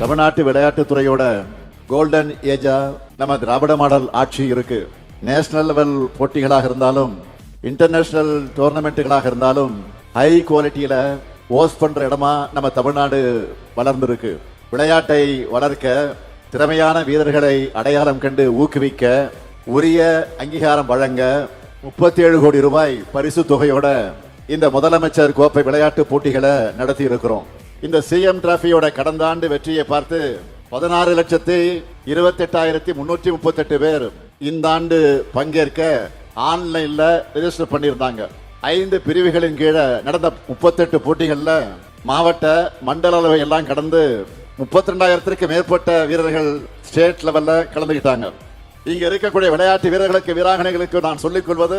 தமிழ்நாட்டு விளையாட்டுத்துறையோட கோல்டன் ஏஜா நம்ம திராவிட மாடல் ஆட்சி இருக்கு. நேஷனல் லெவல் போட்டிகளாக இருந்தாலும் இன்டர்நேஷனல் டோர்னமெண்ட்டுகளாக இருந்தாலும் ஹை குவாலிட்டியில ஹோஸ்ட் பண்ற இடமா நம்ம தமிழ்நாடு வளர்ந்திருக்கு. விளையாட்டை வளர்க்க திறமையான வீரர்களை அடையாளம் கண்டு ஊக்குவிக்க உரிய அங்கீகாரம் வழங்க முப்பத்தி ஏழு கோடி ரூபாய் பரிசு தொகையோட இந்த முதலமைச்சர் கோப்பை விளையாட்டு போட்டிகளை நடத்தி இருக்கிறோம் இந்த சிஎம் டிராஃபியோட கடந்த ஆண்டு வெற்றியை பார்த்து பதினாறு லட்சத்தி இருபத்தி எட்டாயிரத்தி முன்னூற்றி முப்பத்தெட்டு பேர் இந்த ஆண்டு பங்கேற்க ஆன்லைன்ல ரெஜிஸ்டர் பண்ணியிருந்தாங்க. ஐந்து பிரிவுகளின் கீழே நடந்த முப்பத்தெட்டு போட்டிகளில் மாவட்ட மண்டல அளவை எல்லாம் கடந்து முப்பத்தி ரெண்டாயிரத்திற்கு மேற்பட்ட வீரர்கள் ஸ்டேட் லெவலில் கலந்துக்கிட்டாங்க இங்க இருக்கக்கூடிய விளையாட்டு வீரர்களுக்கு வீராங்கனைகளுக்கு நான் சொல்லிக் கொள்வது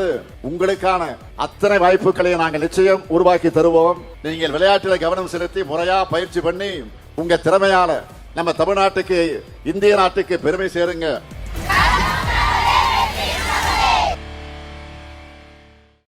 உங்களுக்கான அத்தனை வாய்ப்புகளை நாங்கள் நிச்சயம் உருவாக்கி தருவோம். நீங்கள் விளையாட்டில கவனம் செலுத்தி முறையா பயிற்சி பண்ணி உங்க திறமையால நம்ம தமிழ்நாட்டுக்கு இந்திய நாட்டுக்கு பெருமை சேருங்க.